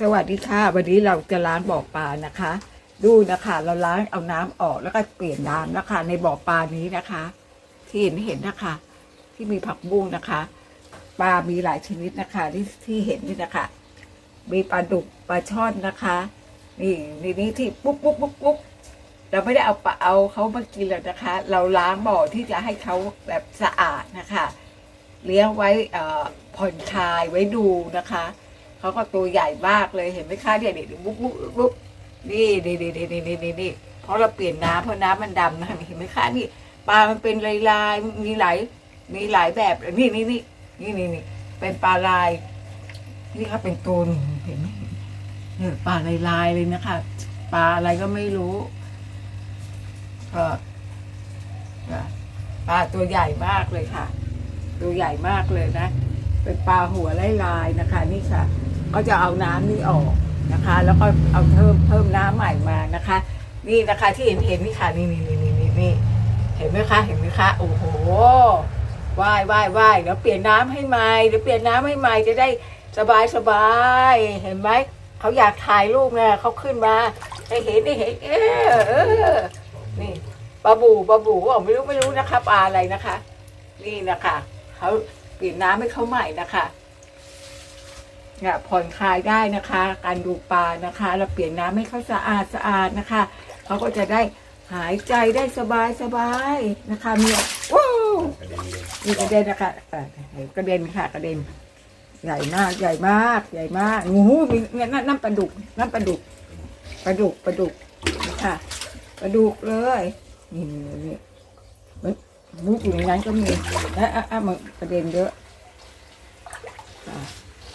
สวัสดีค่ะ วันนี้เราจะล้างบ่อปลานะคะ ดูนะคะเราล้างเอาน้ำออกแล้วก็เปลี่ยนน้ำนะคะ ในบ่อปลานี้นะคะ ที่เห็นเห็นนะคะ ที่มีผักบุ้งนะคะ ปลามีหลายชนิดนะคะ ที่ที่เห็นนี่นะคะ มีปลาดุกปลาช่อนนะคะนี่นี่นี่ที่ปุ๊บปุ๊บปุ๊บปุ๊บเราไม่ได้เอาปลาเอาเขามากินหรอกนะคะ เราล้างบ่อที่จะให้เขาแบบสะอาดนะคะ เลี้ยงไว้เอ่อผ่อนคลายไว้ดูนะคะ เขาก็ตัวใหญ่มากเลยเห็นไหมคะเนี่ยเด็กบุ๊บบุ๊บบุ๊บนี่นี่นี่นี่นี่นี่นี่เพราะเราเปลี่ยนน้ำเพราะน้ำมันดำนะเห็นไหมคะนี่ปลามันเป็นลายลายๆมีหลายมีหลายแบบนี่นี่นี่นี่นี่นี่เป็นปลาลาย นี่เขาเป็นตัวหนึ่งเห็นไหมเนี่ยปลาลายลายเลยนะคะปลาอะไรก็ไม่รู้ก็ปลาตัวใหญ่มากเลยค่ะ ตัวใหญ่มากเลยนะ เป็นปลาหัวไล่ลายนะคะ นี่ค่ะ ก็จะเอาน้ำนี่ออกนะคะ แล้วก็เอาเพิ่มเพิ่มน้ำใหม่มานะคะ นี่นะคะที่เห็นเห็นนี่ค่ะนี่นี่นี่นี่นี่เห็นไหมคะเห็นไหมคะโอ้โหว่ายว่ายว่ายเดี๋ยวเปลี่ยนน้ำให้ใหม่เดี๋ยวเปลี่ยนน้ำให้ใหม่จะได้สบายสบายเห็นไหมเขาอยากถ่ายรูปไงเขาขึ้นมาให้เห็นได้เห็นเออเออนี่ปลาบูปลาบูบอกไม่รู้ไม่รู้นะคะปลาอะไรนะคะ นี่นะคะเขาเปลี่ยนน้ำให้เขาใหม่นะคะ เนี่ยผ่อนคลายได้นะคะ การดูปลานะคะ เราเปลี่ยนน้ำให้เขาสะอาดสะอาดนะคะเขาก็จะได้หายใจได้สบายสบายนะคะมีว้าวมีกระเด็นนะคะอ่อกระเด็นค่ะกระเด็น ใหญ่มากใหญ่มากใหญ่มากงูมีเนี่ยนั่นปลาดุกนั่นปลาดุกปลาดุกปลาดุกค่ะปลาดุกเลยนี่นี่มันมุกอยู่ในนั้นก็มีอะอะอะมันกระเด็นเยอะ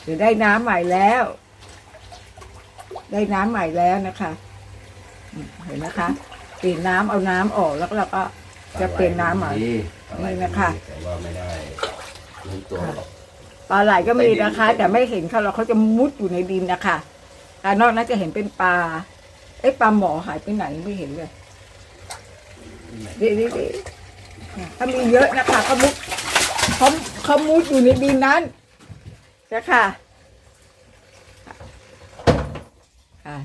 เดี๋ยวได้น้ำใหม่แล้ว ได้น้ำใหม่แล้วนะคะอืมเห็นนะคะเปลี่ยนน้ำเอาน้ำออกแล้วก็เราก็จะเปลี่ยนน้ำใหม่ นี่นะคะ แต่ว่าไม่ได้รู้ตัวหรอกปลาไหลก็มีนะคะ แต่ไม่เห็นเขาเราเขาจะมุดอยู่ในดินนะคะแต่นอกนั้นจะเห็นเป็นปลาเอ้ปลาหมอหายไปไหนไม่เห็นเลยดิดิดิถ้ามีเยอะนะคะเขามุดเขาเขามุดอยู่ในดินนั้น นะคะค่ะ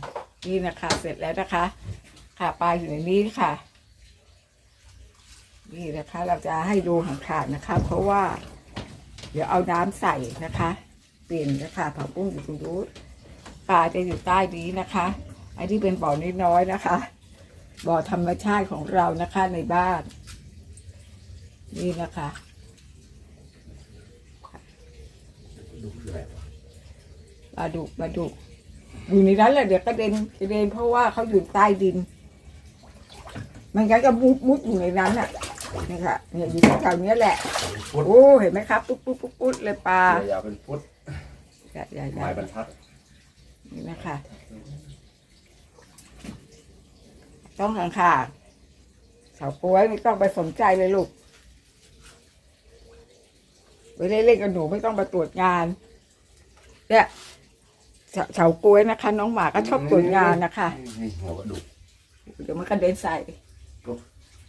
นี่นะคะเสร็จแล้วนะคะ ค่ะปลาอยู่ในนี้ค่ะ นี่นะคะเราจะให้ดูห่างขาดนะคะ เพราะว่า เดี๋ยวเอาน้ำใส่นะคะเปลี่ยนนะคะผักบุ้งอยู่ตรงนู้นปลาจะอยู่ใต้นี้นะคะไอ้ที่เป็นบ่อน้อยๆนะคะ บ่อธรรมชาติของเรานะคะในบ้าน นี่นะคะ ดูคืออะไรวะปลาดุกปลาดุกอยู่ในนั้นแหละเดี๋ยวกระเด็นกระเด็นเพราะว่าเขาอยู่ใต้ดิน มันงั้นก็มุดมุดอยู่ในนั้นอะนี่ค่ะเนี่ยอยู่แถวๆเนี้ยแหละ ฟุตโอ้เห็นไหมครับปุ๊บปุ๊บปุ๊บปุ๊บเลยปลายาวๆเป็นฟุตใหญ่ใหญ่ใหญ่ไม้บรรทัดนี่นะคะ ต้องห่างค่ะเฉาก้วยไม่ต้องไปสนใจเลยลูก ไปเล่นๆกับหนูไม่ต้องมาตรวจงานเนี่ยเฉาเฉาก้วยนะคะ น้องหมาก็ชอบตรวจงานนะคะนี่หัวกระดูกเดี๋ยวมันกระเด็นใส่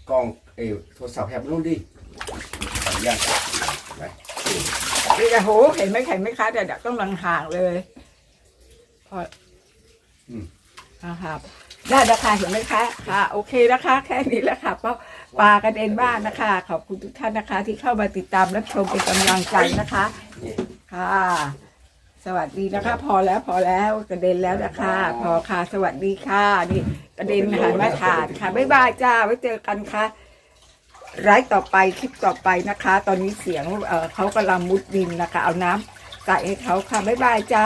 กล้องเอวโทรศัพท์แฮบนู่นดิสัญญาณไหนนี่โอ้โหเห็นไหมเห็นไหมคะแต่เดี๋ยวต้องห่างเลยพออืมอ่าครับ ได้นะคะเห็นไหมคะค่ะโอเคนะคะ แค่นี้แหละค่ะเพราะปลากระเด็นบ้านนะคะ ขอบคุณทุกท่านนะคะ ที่เข้ามาติดตามรับชมเป็นกำลังใจนะคะค่ะ สวัสดีนะคะ พอแล้วพอแล้วกระเด็นแล้วนะคะ พอค่ะ สวัสดีค่ะนี่กระเด็นหันมาทานค่ะบ๊ายบายจ้าไว้เจอกันค่ะไลฟ์ต่อไปคลิปต่อไปนะคะ ตอนนี้เสียงเเขากำลังมุดดินนะคะ เอาน้ำใส่ให้เขาค่ะบ๊ายบายจ้า